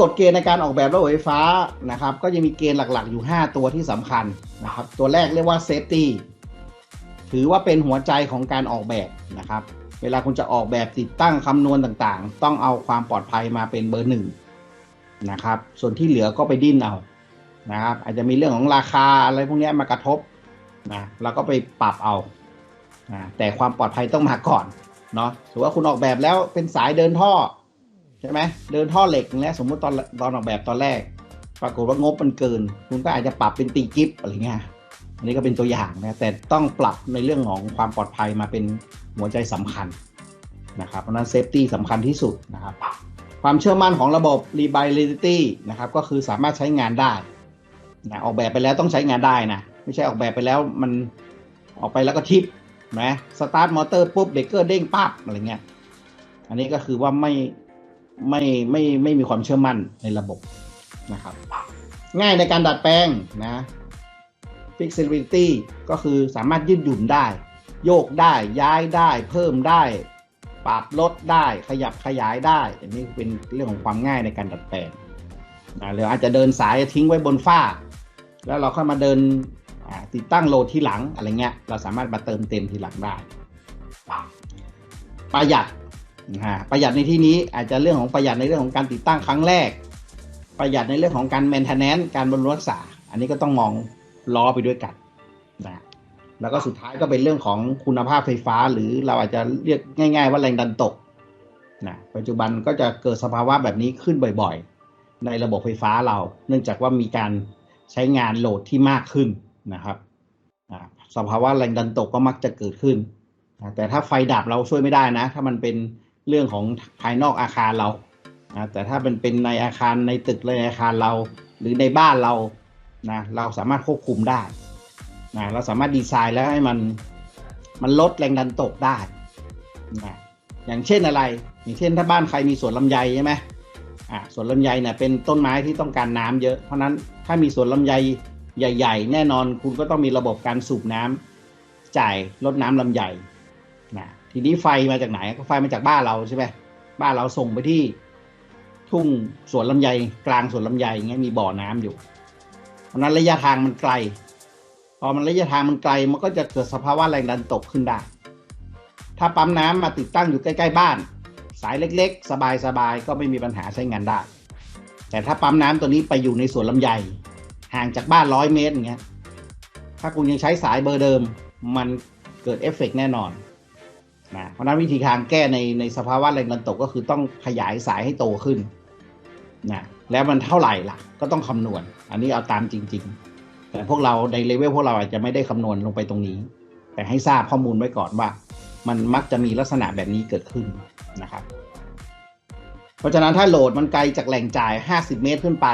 กฎเกณฑ์ในการออกแบบระบบไฟฟ้านะครับ ก็จะมีเกณฑ์หลักๆ อยู่ 5 ตัวที่สำคัญนะครับ ตัวแรกเรียกว่า safety ถือว่าเป็นหัวใจของการออกแบบนะครับ เวลาคุณจะออกแบบติดตั้งคำนวณต่างๆ ต้องเอาความปลอดภัยมาเป็นเบอร์หนึ่งนะครับ ส่วนที่เหลือก็ไปดิ้นเอานะครับ อาจจะมีเรื่องของราคาอะไรพวกนี้มากระทบนะเราก็ไปปรับเอานะแต่ความปลอดภัยต้องมาก่อนเนาะถือว่าคุณออกแบบแล้วเป็นสายเดินท่อ ใช่ไหมเดินท่อเหล็กแล้วสมมุติตอนตอนออกแบบตอนแรก ปรากฏว่างบมันเกิน คุณก็อาจจะปรับเป็นตีกิฟอะไรเงี้ยอันนี้ก็เป็นตัวอย่างนะแต่ต้องปรับในเรื่องของความปลอดภัยมาเป็นหัวใจสำคัญนะครับเพราะฉะนั้นเซฟตี้สำคัญที่สุดนะครับความเชื่อมั่นของระบบ reliability นะครับก็คือสามารถใช้งานได้นะออกแบบไปแล้วต้องใช้งานได้นะไม่ใช่ออกแบบไปแล้วมันออกไปแล้วก็ทิปนะสตาร์ทมอเตอร์ปุ๊บเบรกเกอร์เด้งปั๊บอะไรเงี้ยอันนี้ก็คือว่าไม่ ไม่ไม่ไม่มีความเชื่อมั่นในระบบนะครับ ง่ายในการดัดแปลงนะ flexibility ก็คือสามารถยืดหยุ่นได้ โยกได้ย้ายได้ เพิ่มได้ปรับลดได้ขยับขยายได้อันนี้เป็นเรื่องของความง่ายในการดัดแปลงนะหรืออาจจะเดินสายทิ้งไว้บนฝ้า แล้วเราค่อยมาเดินติดตั้งโหลดที่หลังอะไรเงี้ย เราสามารถมาเติมเต็มทีหลังได้ ประหยัด ประหยัดในที่นี้อาจจะเรื่องของประหยัดในเรื่องของการติดตั้งครั้งแรก ประหยัดในเรื่องของการ maintenance การบำรุงรักษา อันนี้ก็ต้องมองล้อไปด้วยกันนะแล้วก็สุดท้ายก็เป็นเรื่องของคุณภาพไฟฟ้า หรือเราอาจจะเรียกง่าย ๆ ว่าแรงดันตกนะปัจจุบันก็จะเกิดสภาวะแบบนี้ขึ้นบ่อยๆ ในระบบไฟฟ้าเรา เนื่องจากว่ามีการใช้งานโหลดที่มากขึ้นนะครับสภาวะแรงดันตกก็มักจะเกิดขึ้น แต่ถ้าไฟดับเราช่วยไม่ได้นะ ถ้ามันเป็น เรื่องของภายนอกอาคารเรานะแต่ถ้าเป็นเป็นในอาคารในตึกในอาคารเรา หรือในบ้านเรานะเราสามารถควบคุมได้นะเราสามารถดีไซน์แล้วให้มันมันลดแรงดันตกได้นะอย่างเช่นอะไร อย่างเช่นถ้าบ้านใครมีสวนลำไยใช่ไหมอ่าสวนลำไยเนี่ยเป็นต้นไม้ที่ต้องการน้ำเยอะ เพราะนั้นถ้ามีสวนลำไยใหญ่ ๆ แน่นอนคุณก็ต้องมีระบบการสูบน้ำจ่ายลดน้ำลำไยนะ ทีนี้ไฟมาจากไหนก็ไฟมาจากบ้านเราใช่ไหมบ้านเราส่งไปที่ทุ่งสวนลำไยกลางสวนลำไยอย่างเงี้ยมีบ่อน้ำอยู่เพราะนั้นระยะทางมันไกล พอมันระยะทางมันไกลมันก็จะเกิดสภาวะแรงดันตกขึ้นได้ ถ้าปั๊มน้ำมาติดตั้งอยู่ใกล้ๆบ้าน สายเล็กๆ สบายๆก็ไม่มีปัญหาใช้งานได้ แต่ถ้าปั๊มน้ำตัวนี้ไปอยู่ในสวนลำไยห่างจากบ้านร้อยเมตรอย่างเงี้ยถ้าคุณยังใช้สายเบอร์เดิม มันเกิดเอฟเฟกต์แน่นอน นะเพราะนั้นวิธีการแก้ในในสภาวะแรงดันตกก็คือต้องขยายสายให้โตขึ้นนะแล้วมันเท่าไหร่ล่ะ ก็ต้องคำนวณ อันนี้เอาตามจริง ๆ แต่พวกเราในเลเวลพวกเราอาจจะไม่ได้คำนวณลงไปตรงนี้ แต่ให้ทราบข้อมูลไว้ก่อนว่า มันมักจะมีลักษณะแบบนี้เกิดขึ้นนะครับ เพราะฉะนั้นถ้าโหลดมันไกลจากแหล่งจ่าย 50 เมตรขึ้นไป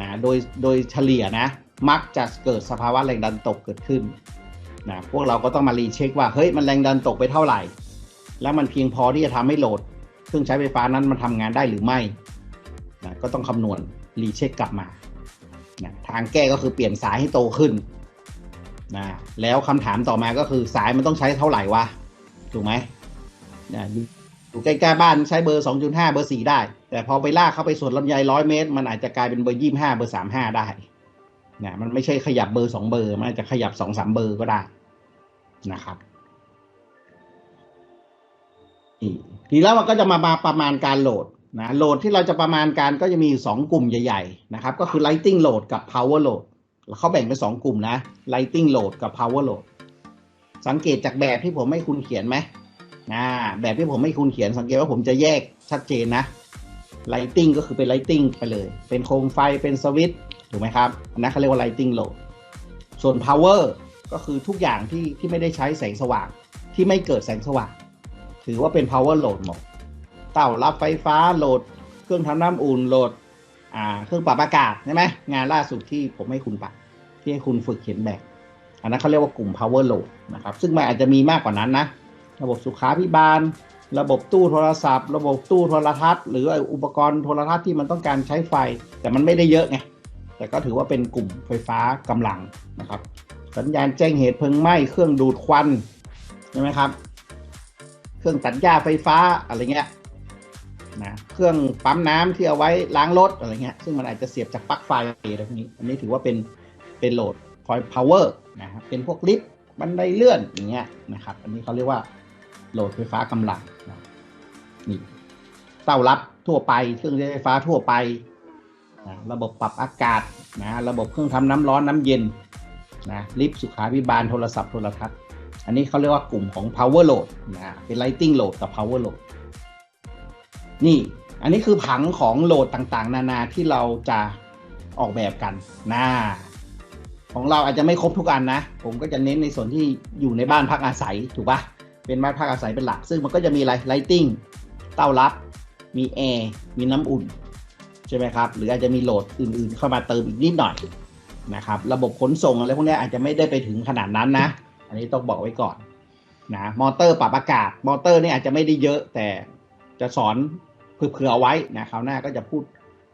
นะโดยโดยเฉลี่ยนะ มักจะเกิดสภาวะแรงดันตกเกิดขึ้น นะพวกเราก็ต้องมารีเช็คว่าเฮ้ยมันแรงดันตกไปเท่าไหร่ แล้วมันเพียงพอที่จะทำให้โหลดเครื่องใช้ไฟฟ้านั้นมันทำงานได้หรือไม่นะก็ต้องคำนวณรีเช็คกลับมานะทางแก้ก็คือเปลี่ยนสายให้โตขึ้นนะแล้วคำถามต่อมาก็คือสายมันต้องใช้เท่าไหร่วะถูกไหมนะอยู่อยู่ใกล้ๆบ้านใช้เบอร์ 2.5 เบอร์ 4 ได้ แต่พอไปลากเข้าไปสวนลำไยร้อยเมตร มันอาจจะกลายเป็นเบอร์ 25 เบอร์ 35 ได้นะมันไม่ใช่ขยับเบอร์ 2 เบอร์ มันอาจจะขยับ 2-3 เบอร์ก็ได้ นะครับทีแล้วมันก็จะมามาประมาณการโหลดนะโหลดที่เราจะประมาณการก็จะมีอยู่สองกลุ่มใหญ่ๆนะครับ ก็คือ lighting load กับ power load เขาแบ่งเป็นสองกลุ่มนะ lighting load กับ power load สังเกตจากแบบที่ผมให้คุณเขียนไหมอ่าแบบที่ผมให้คุณเขียนสังเกตว่าผมจะแยกชัดเจนนะ lighting ก็คือเป็น lighting ไปเลย เป็นโคมไฟเป็นสวิตช์ถูกไหมครับอันนั้นเขาเรียกว่า lighting load ส่วน power ก็คือทุกอย่างที่ที่ไม่ได้ใช้แสงสว่าง ที่ไม่เกิดแสงสว่าง ถือว่าเป็น power load หมดเต้ารับไฟฟ้าโหลด เครื่องทำน้ำอุ่นโหลดอ่าเครื่องปรับอากาศใช่ไหมงานล่าสุดที่ผมให้คุณปรับที่ให้คุณฝึกเขียนแบบอันนั้นเขาเรียกว่ากลุ่ม power load นะครับ ซึ่งมันอาจจะมีมากกว่านั้นนะ ระบบสุขาพิบาล ระบบตู้โทรศัพท์ ระบบตู้โทรทัศน์ หรืออุปกรณ์โทรทัศน์ที่มันต้องการใช้ไฟ แต่มันไม่ได้เยอะไง แต่ก็ถือว่าเป็นกลุ่มไฟฟ้ากำลังนะครับ สัญญาณแจ้งเหตุเพลิงไหม้เครื่องดูดควันใช่ไหมครับ เครื่องตัดหญ้าไฟฟ้าอะไรเงี้ยนะเครื่องปั๊มน้ำที่เอาไว้ล้างรถอะไรเงี้ยซึ่งมันอาจจะเสียบจากปลั๊กไฟอะไรพวกนี้อันนี้ถือว่าเป็นเป็นโหลดพอยพาวเวอร์นะครับเป็นพวกลิฟต์บันไดเลื่อนอย่างเงี้ยนะครับอันนี้เขาเรียกว่าโหลดไฟฟ้ากำลังนะนี่เต้ารับทั่วไปเครื่องใช้ไฟฟ้าทั่วไปนะระบบปรับอากาศนะระบบเครื่องทำน้ำร้อนน้ำเย็น นะลิฟต์สุขาภิบาลโทรศัพท์โทรทัศน์อันนี้เขาเรียกว่ากลุ่มของ power load นะเป็น lighting load กับ power load นี่อันนี้คือผังของโหลดต่างๆ นานาที่เราจะออกแบบกันนะของเราอาจจะไม่ครบทุกอันนะ ผมก็จะเน้นในส่วนที่อยู่ในบ้านพักอาศัยถูกปะเป็นบ้านพักอาศัยเป็นหลัก ซึ่งมันก็จะมีอะไร lighting เต้ารับ มีแอร์มีน้ำอุ่น ใช่ไหมครับ หรืออาจจะมีโหลดอื่นๆ เข้ามาเติมอีกนิดหน่อย นะครับ ระบบขนส่งอะไรพวกนี้อาจจะไม่ได้ไปถึงขนาดนั้นนะ อันนี้ต้องบอกไว้ก่อนนะมอเตอร์ปรับอากาศ มอเตอร์นี่อาจจะไม่ได้เยอะ แต่จะสอนเผื่อๆเอาไว้นะคราวหน้าก็จะพูด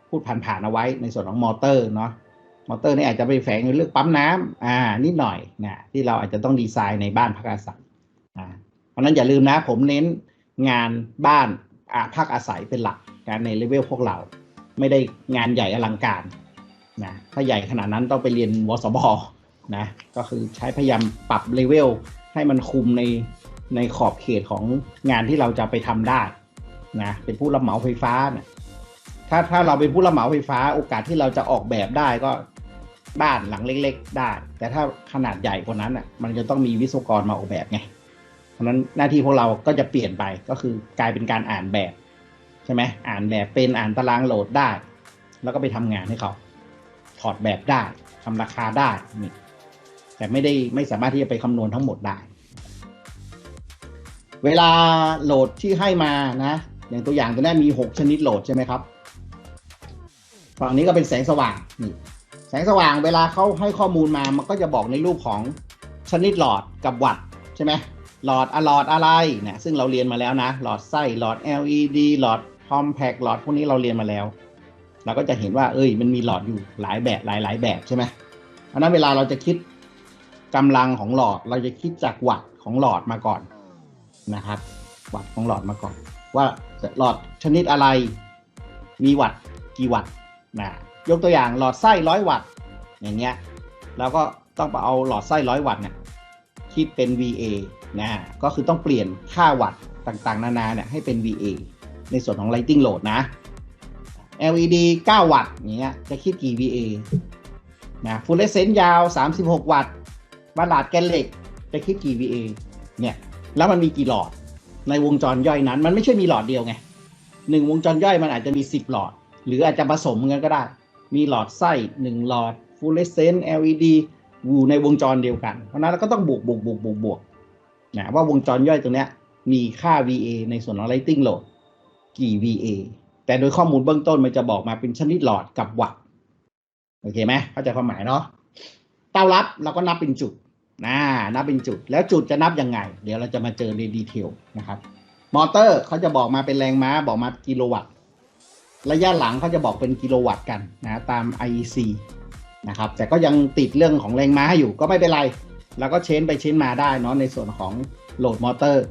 พูดผ่านๆเอาไว้ในส่วนของมอเตอร์เนาะมอเตอร์นี่อาจจะไปแฝงในเรื่องปั๊มน้ำอ่านิดหน่อยนะที่เราอาจจะต้องดีไซน์ในบ้านพักอาศัยอ่าเพราะนั้นอย่าลืมนะ ผมเน้นงานบ้านอ่าพักอาศัยเป็นหลักการในเลเวลพวกเรา ไม่ได้งานใหญ่อลังการ นะถ้าใหญ่ขนาดนั้นต้องไปเรียนวสบนะก็คือใช้พยายามปรับเลเวลให้มันคุมในในขอบเขตของงานที่เราจะไปทำได้นะเป็นผู้รับเหมาไฟฟ้านะถ้าถ้าเราเป็นผู้รับเหมาไฟฟ้า โอกาสที่เราจะออกแบบได้ก็บ้านหลังเล็ก ๆ ได้ แต่ถ้าขนาดใหญ่กว่านั้นอะมันจะต้องมีวิศวกรมาออกแบบไงเพราะฉะนั้นหน้าที่พวกเราก็จะเปลี่ยนไปก็คือกลายเป็นการอ่านแบบ ใช่ไหมอ่านแบบเป็นอ่านตารางโหลดได้ แล้วก็ไปทำงานให้เขา ถอดแบบได้ทำราคาได้นี่แต่ไม่ได้ไม่สามารถที่จะไปคำนวณทั้งหมดได้ เวลาโหลดที่ให้มานะอย่างตัวอย่างตัวนี้มี 6 ชนิดโหลดใช่ไหมครับ ฝั่งนี้ก็เป็นแสงสว่างนี่แสงสว่างเวลาเขาให้ข้อมูลมามันก็จะบอกในรูปของชนิดหลอดกับวัตต์ใช่ไหมหลอดอะหลอดอะไรเนี่ยซึ่งเราเรียนมาแล้วนะ หลอดไส้หลอด LED หลอด compact หลอดพวกนี้เราเรียนมาแล้ว เราก็จะเห็นว่า เอ้ย มันมีหลอดอยู่หลายแบบหลายหลายแบบใช่ไหมเพราะนั้นเวลาเราจะคิดกำลังของหลอด เราจะคิดจากวัตต์ของหลอดมาก่อนนะครับ วัตต์ของหลอดมาก่อน ว่าหลอดชนิดอะไร มีวัตต์กี่วัตต์นะยกตัวอย่างหลอดไส้ร้อยวัตต์อย่างเงี้ยเราก็ต้องไปเอาหลอดไส้ร้อยวัตต์เนี่ยคิดเป็น VA นะก็คือต้องเปลี่ยนค่าวัตต์ต่างๆ นานาเนี่ยให้เป็น VA ในส่วนของ lighting load นะ LED 9 วัตต์อย่างเงี้ยจะคิดกี่ VA นะฟูลเลเซนต์ยาว 36 วัตต์วัลาดแกนเหล็กจะคิดกี่ VA เนี่ยแล้วมันมีกี่หลอดในวงจรย่อยนั้น มันไม่ใช่มีหลอดเดียวไงหนึ่งวงจรย่อยมันอาจจะมี 10 หลอด หรืออาจจะผสมกันก็ได้ มีหลอดไส้1หลอดฟูลเลเซนต์ LED อยู่ในวงจรเดียวกัน เพราะนั้นเราก็ต้องบวกบวกบวกบวกบวกนะว่าวงจรย่อยตรงเนี้ยมีค่า VA ในส่วนของ lighting load กี่ VA แต่โดยข้อมูลเบื้องต้นมันจะบอกมาเป็นชนิดหลอดกับวัตต์โอเคไหมเข้าใจความหมายเนาะเต้ารับเราก็นับเป็นจุดนะนับเป็นจุด แล้วจุดจะนับยังไง เดี๋ยวเราจะมาเจอในดีเทลนะครับ มอเตอร์เขาจะบอกมาเป็นแรงม้าบอกมากิโลวัตต์ระยะหลังเขาจะบอกเป็นกิโลวัตต์กันนะตาม IEC นะครับ แต่ก็ยังติดเรื่องของแรงม้าอยู่ก็ไม่เป็นไรเราก็เชนไปเชนมาได้เนาะในส่วนของโหลดมอเตอร์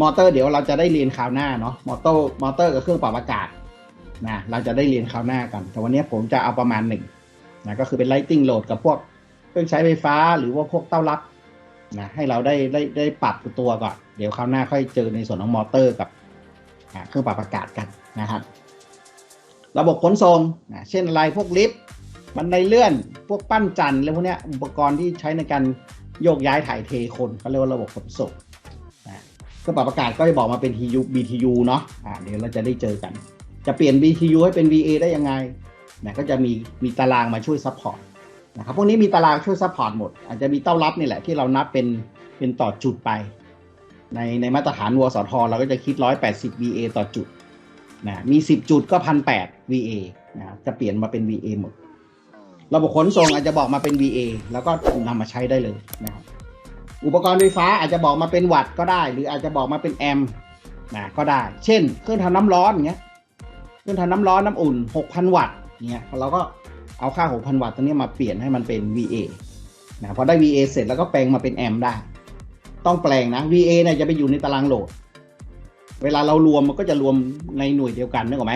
มอเตอร์เดี๋ยวเราจะได้เรียนคราวหน้าเนาะมอเตอร์มอเตอร์กับเครื่องปรับอากาศ นะเราจะได้เรียนคราวหน้ากัน แต่วันนี้ผมจะเอาประมาณหนึ่งนะก็คือเป็น lighting load กับพวกเครื่องใช้ไฟฟ้าหรือว่าพวกเต้ารับนะให้เราได้ได้ได้ปรับตัวก่อน เดี๋ยวคราวหน้าค่อยเจอในส่วนของมอเตอร์กับเครื่องปรับอากาศกันนะครับ ระบบขนส่งนะเช่นอะไรพวกลิฟต์บันไดเลื่อน พวกปั้นจันทร์อะไรพวกนี้อุปกรณ์ที่ใช้ในการโยกย้ายถ่ายเทคนเขาเรียกว่าระบบขนส่งนะเครื่องปรับอากาศก็จะบอกมาเป็น TU BTU เนาะอ่าเดี๋ยวเราจะได้เจอกัน จะเปลี่ยน BTU ให้เป็น VA ได้ยังไงนะก็จะมีมีตารางมาช่วยซัพพอร์ตนะครับพวกนี้มีตารางช่วยซัพพอร์ตหมด อาจจะมีเต้ารับนี่แหละที่เรานับเป็นเป็นต่อจุดไป ในในมาตรฐานวสทเราก็จะคิด 180 VA ต่อจุดนะมี 10 จุดก็ 1,800 VA นะจะเปลี่ยนมาเป็น VA หมด ระบบขนส่งอาจจะบอกมาเป็น VA แล้วก็นำมาใช้ได้เลยนะครับอุปกรณ์ไฟฟ้าอาจจะบอกมาเป็นวัตต์ก็ได้ หรืออาจจะบอกมาเป็นแอมป์นะก็ได้ เช่น เครื่องทำน้ำร้อนอย่างเงี้ย เครื่องทำน้ำร้อนน้ำอุ่น 6,000 วัตต์เงี้ยเราก็เอาค่า 6,000 วัตต์ตัวนี้มาเปลี่ยนให้มันเป็น VA นะพอได้ VA เสร็จแล้วก็แปลงมาเป็นแอมป์ได้ ต้องแปลงนะ VA เนี่ยจะไปอยู่ในตารางโหลด เวลาเรารวมมันก็จะรวมในหน่วยเดียวกันนึกออกไหม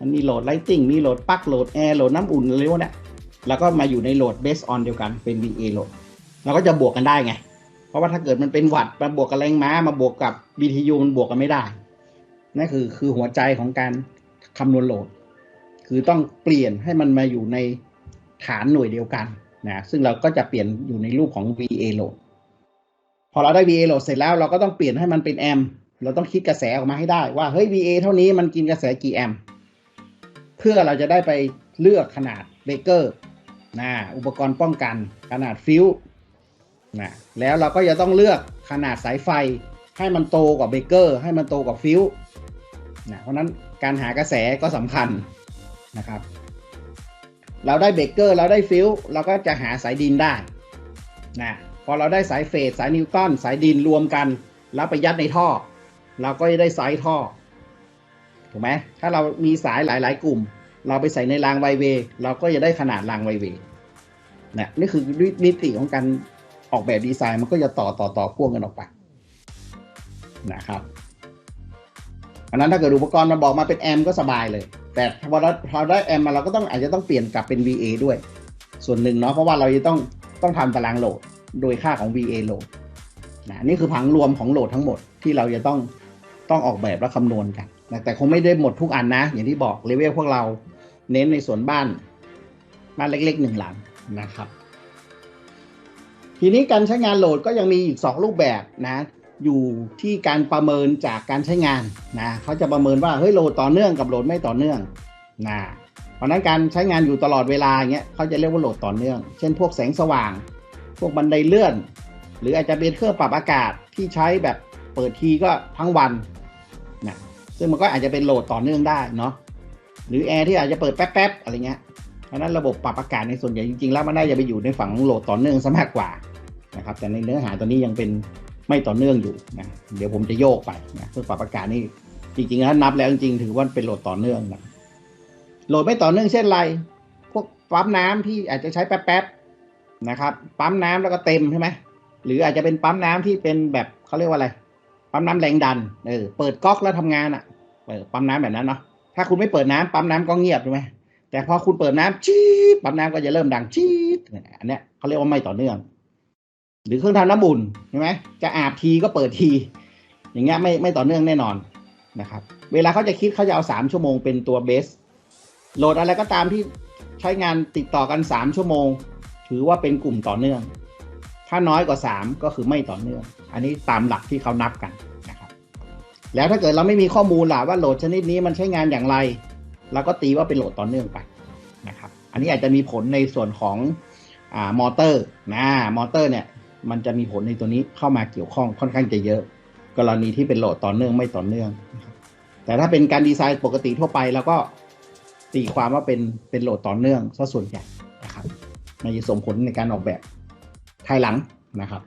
มันมีโหลดไลติงมีโหลดปลั๊กโหลดแอร์โหลดน้ำอุ่นอะไรพวกนี้แล้วก็มาอยู่ในโหลดเบสออนเดียวกันเป็น VA โหลดเราก็จะบวกกันได้ไง เพราะว่าถ้าเกิดมันเป็นวัตต์มาบวกกับแรงม้ามาบวกกับ BTU มันบวกกันไม่ได้นั่นคือคือหัวใจของการ คำนวณโหลด คือต้องเปลี่ยนให้มันมาอยู่ในฐานหน่วยเดียวกันนะซึ่งเราก็จะเปลี่ยนอยู่ในรูปของ VA โหลดพอเราได้ VA โหลดเสร็จแล้วเราก็ต้องเปลี่ยนให้มันเป็นแอมป์เราต้องคิดกระแสออกมาให้ได้ว่าเฮ้ย VA เท่านี้มันกินกระแสกี่แอมป์เพื่อเราจะได้ไปเลือกขนาดเบเกอร์นะอุปกรณ์ป้องกันขนาดฟิวนะแล้วเราก็จะต้องเลือกขนาดสายไฟให้มันโตกว่าเบเกอร์ให้มันโตกว่าฟิว นะเพราะนั้นการหากระแสก็สำคัญนะครับ เราได้เบเกอร์เราได้ฟิวเราก็จะหาสายดินได้นะพอเราได้สายเฟสสายนิวตันสายดินรวมกัน แล้วไปยัดในท่อ เราก็จะได้ไซส์ท่อถูกไหมถ้าเรามีสายหลาย ๆ กลุ่ม เราไปใส่ในรางไวเวเราก็จะได้ขนาดรางไวเวย์นะนี่คือนิติของการออกแบบดีไซน์มันก็จะต่อต่อต่อพ่วงกันออกไปนะครับ อันนั้นถ้าเกิดอุปกรณ์มันบอกมาเป็นแอมก็สบายเลย แต่พอเราพอได้แอมมาเราก็ต้องอาจจะต้องเปลี่ยนกลับเป็น VA ด้วย ส่วนหนึ่งเนาะเพราะว่าเราจะต้องต้องทำตารางโหลดโดยค่าของ VA โหลดนะนี่คือผังรวมของโหลดทั้งหมดที่เราจะต้องต้องออกแบบและคำนวณกันนะแต่คงไม่ได้หมดทุกอันนะ อย่างที่บอกเลเวลพวกเราเน้นในส่วนบ้านบ้านเล็กๆหนึ่งหลังนะครับ ทีนี้การใช้งานโหลดก็ยังมีอีก 2 รูปแบบนะ อยู่ที่การประเมินจากการใช้งานนะเขาจะประเมินว่าเฮ้ยโหลดต่อเนื่องกับโหลดไม่ต่อเนื่องนะเพราะนั้นการใช้งานอยู่ตลอดเวลาอย่างเงี้ยเขาจะเรียกว่าโหลดต่อเนื่อง เช่น พวกแสงสว่าง พวกบันไดเลื่อน หรืออาจจะเป็นเครื่องปรับอากาศที่ใช้แบบเปิดทีก็ทั้งวันนะซึ่งมันก็อาจจะเป็นโหลดต่อเนื่องได้เนาะหรือแอร์ที่อาจจะเปิดแป๊บๆอะไรเงี้ยเพราะนั้นระบบปรับอากาศในส่วนใหญ่จริงๆแล้วมันน่าจะไปอยู่ในฝั่งของโหลดต่อเนื่องซะมากกว่านะครับแต่ในเนื้อหาตอนนี้ยังเป็น ไม่ต่อเนื่องอยู่นะเดี๋ยวผมจะโยกไปนะเครื่อปรับอากาศนี่จริงๆแล้วนับแล้วจริงๆถือว่าเป็นโหลดต่อเนื่องนะโหลดไม่ต่อเนื่องเช่นไร พวกปั๊มน้ำที่อาจจะใช้แป๊บๆนะครับ ปั๊มน้ำแล้วก็เต็มใช่ไหมหรืออาจจะเป็นปั๊มน้ำที่เป็นแบบเขาเรียกว่าอะไรปั๊มน้ำแรงดันเออเปิดก๊อกแล้วทำงานอะเออปั๊มน้ำแบบนั้นเนาะถ้าคุณไม่เปิดน้ำปั๊มน้ำก็เงียบใช่ไหมแต่พอคุณเปิดน้ำจี๊ปั๊มน้ำก็จะเริ่มดังจี๊ดอันเนี้ยเขาเรียกว่าไม่ต่อเนื่อง หรือเครื่องทำน้ำอุ่นใช่ไหมจะอาบทีก็เปิดที อย่างเงี้ยไม่ไม่ต่อเนื่องแน่นอนนะครับ เวลาเขาจะคิดเขาจะเอาสามชั่วโมงเป็นตัวเบส โหลดอะไรก็ตามที่ใช้งานติดต่อกันสามชั่วโมง ถือว่าเป็นกลุ่มต่อเนื่อง ถ้าน้อยกว่าสามก็คือไม่ต่อเนื่อง อันนี้ตามหลักที่เขานับกันนะครับ แล้วถ้าเกิดเราไม่มีข้อมูลล่ะว่าโหลดชนิดนี้มันใช้งานอย่างไรเราก็ตีว่าเป็นโหลดต่อเนื่องไปนะครับ อันนี้อาจจะมีผลในส่วนของอ่ามอเตอร์นะมอเตอร์เนี่ย มันจะมีผลในตัวนี้เข้ามาเกี่ยวข้องค่อนข้างจะเยอะ กรณีที่เป็นโหลดต่อเนื่องไม่ต่อเนื่อง แต่ถ้าเป็นการดีไซน์ปกติทั่วไปเราก็ตีความว่าเป็นเป็นโหลดต่อเนื่องซะส่วนใหญ่นะครับมันจะส่งผลในการออกแบบภายหลังนะครับ